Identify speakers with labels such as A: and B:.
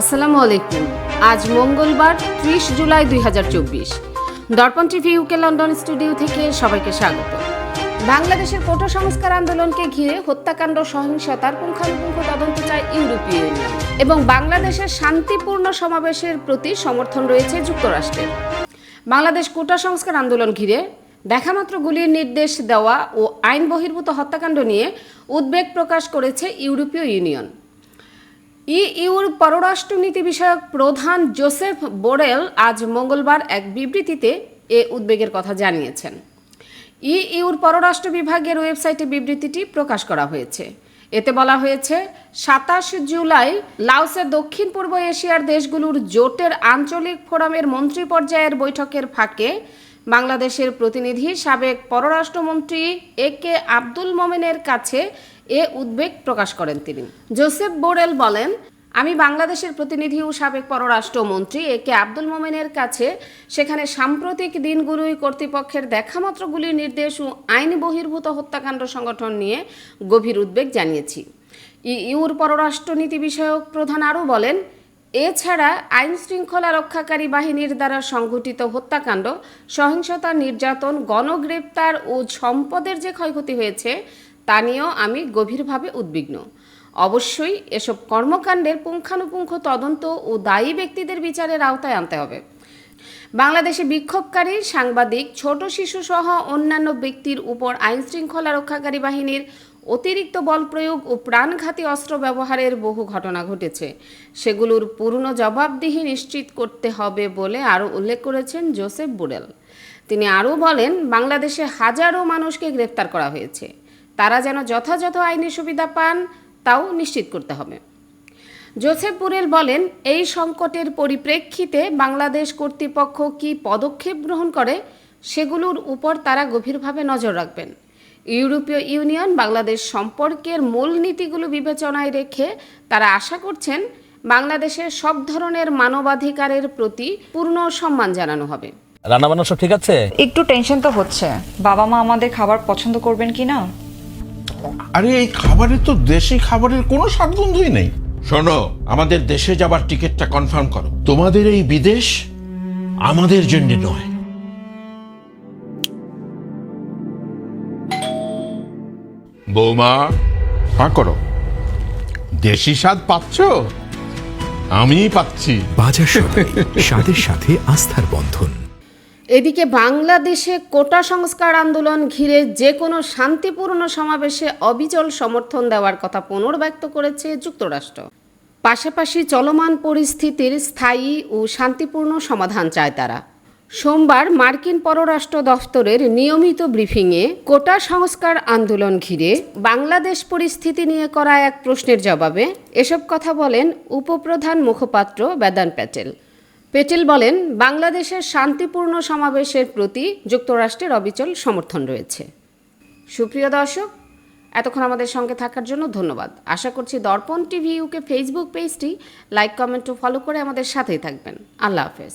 A: আসসালামু আলাইকুম। আজ মঙ্গলবার, ত্রিশ জুলাই দুই হাজার চব্বিশ। দর্পণ টিভি ইউকে লন্ডন স্টুডিও থেকে সবাইকে স্বাগত। বাংলাদেশের কোটা সংস্কার আন্দোলনকে ঘিরে হত্যাকাণ্ড, সহিংসতার পুঙ্খানুপুঙ্খ তদন্ত চায় ইউরোপীয় ইউনিয়ন এবং বাংলাদেশের শান্তিপূর্ণ সমাবেশের প্রতি সমর্থন রয়েছে যুক্তরাষ্ট্রের। বাংলাদেশ কোটা সংস্কার আন্দোলন ঘিরে দেখামাত্র গুলির নির্দেশ দেওয়া ও আইন বহির্ভূত হত্যাকাণ্ড নিয়ে উদ্বেগ প্রকাশ করেছে ইউরোপীয় ইউনিয়ন। ইইউর পররাষ্ট্রনীতি বিষয়ক প্রধান জোসেফ বোরেল আজ মঙ্গলবার এক বিবৃতিতে এ উদ্বেগের কথা জানিয়েছেন। ইইউর পররাষ্ট্র বিভাগের ওয়েবসাইটে বিবৃতিটি প্রকাশ করা হয়েছে। এতে বলা হয়েছে, সাতাশ জুলাই লাওসের দক্ষিণ পূর্ব এশিয়ার দেশগুলোর জোটের আঞ্চলিক ফোরামের মন্ত্রী পর্যায়ের বৈঠকের ফাঁকে বাংলাদেশের প্রতিনিধি সাবেক পররাষ্ট্রমন্ত্রী এ কে আব্দুল মোমেনের কাছে এ উদ্বেগ প্রকাশ করেন তিনি। জোসেফ বোরেল বলেন, আমি বাংলাদেশের প্রতিনিধি ও সাবেক পররাষ্ট্রমন্ত্রী এ কে আব্দুল মোমেনের কাছে সেখানে সাম্প্রতিক দিনগুলোই কর্তৃপক্ষের দেখামাত্রগুলির নির্দেশ ও আইন বহির্ভূত হত্যাকাণ্ড সংগঠন নিয়ে গভীর উদ্বেগ জানিয়েছি। ইউর পররাষ্ট্রনীতি বিষয়ক প্রধান আরও বলেন এছাড়া আইন শৃঙ্খলা রক্ষাকারী বাহিনীর দ্বারা সংঘটিত হত্যাকাণ্ড, সহিংসতা, নির্যাতন, গণগ্রেপ্তার ও সম্পদের যে ক্ষয়ক্ষতি হয়েছে তা আমি গভীরভাবে উদ্বিগ্ন। অবশ্যই এসব কর্মকাণ্ডের পুঙ্খানুপুঙ্খ তদন্ত ও দায়ী ব্যক্তিদের বিচারের আওতায় আনতে হবে। বাংলাদেশে বিক্ষোভকারী, সাংবাদিক, ছোট শিশু সহ অন্যান্য ব্যক্তির উপর আইন শৃঙ্খলা রক্ষাকারী বাহিনীর অতিরিক্ত বল প্রয়োগ ও প্রাণঘাতী অস্ত্র ব্যবহারের বহু ঘটনা ঘটেছে। সেগুলোর পূর্ণ জবাবদিহি নিশ্চিত করতে হবে বলে আরও উল্লেখ করেছেন জোসেফ বুডেল। তিনি আরও বলেন, বাংলাদেশে হাজারো মানুষকে গ্রেপ্তার করা হয়েছে। তারা যেন যথাযথ আইনি সুবিধা পান তাও নিশ্চিত করতে হবে। জোসেফ বুরেল বলেন এই সংকটের পরিপ্রেক্ষিতে বাংলাদেশ কর্তৃপক্ষ কি পদক্ষেপ গ্রহণ করে সেগুলোর উপর তারা গভীরভাবে নজর রাখবেন। ইউরোপীয় ইউনিয়ন বাংলাদেশ সম্পর্কের মূল নীতিগুলো বিবেচনায় রেখে তারা আশা করছেন বাংলাদেশের সব ধরনের মানবাধিকারের প্রতি পূর্ণ সম্মান জানানো হবে।
B: রান্না বান্না সব ঠিক আছে?
C: একটু টেনশন তো হচ্ছে। বাবা মা আমাদের খাবার পছন্দ করবেন কি না
D: আরে এই খাবারে তো দেশি খাবারের কোনো স্বাদগন্ধই নেই। শোনো আমাদের দেশে যাবার টিকিটটা কনফার্ম করো। তোমাদের এই বিদেশ আমাদের জন্য নয়। বৌমা হ্যাঁ করো। দেশি স্বাদ পাচ্ছ? আমি পাচ্ছি।
E: বাজার সদাই স্বাদের সাথে আস্থার বন্ধন।
A: এদিকে বাংলাদেশে কোটা সংস্কার আন্দোলন ঘিরে যে কোনো শান্তিপূর্ণ সমাবেশে অবিচল সমর্থন দেওয়ার কথা পুনর্ব্যক্ত করেছে যুক্তরাষ্ট্র। পাশাপাশি চলমান পরিস্থিতির স্থায়ী ও শান্তিপূর্ণ সমাধান চায় তারা। সোমবার মার্কিন পররাষ্ট্র দফতরের নিয়মিত ব্রিফিংয়ে কোটা সংস্কার আন্দোলন ঘিরে বাংলাদেশ পরিস্থিতি নিয়ে করা এক প্রশ্নের জবাবে এসব কথা বলেন উপপ্রধান মুখপাত্র বেদান প্যাটেল। পেটেল বলেন, বাংলাদেশের শান্তিপূর্ণ সমাবেশের প্রতি যুক্তরাষ্ট্রের অবিচল সমর্থন রয়েছে। সুপ্রিয় দর্শক, এতক্ষণ আমাদের সঙ্গে থাকার জন্য ধন্যবাদ। আশা করছি দর্পণ টিভি ইউকে ফেসবুক পেজটি লাইক, কমেন্ট ও ফলো করে আমাদের সাথেই থাকবেন। আল্লাহ হাফেজ।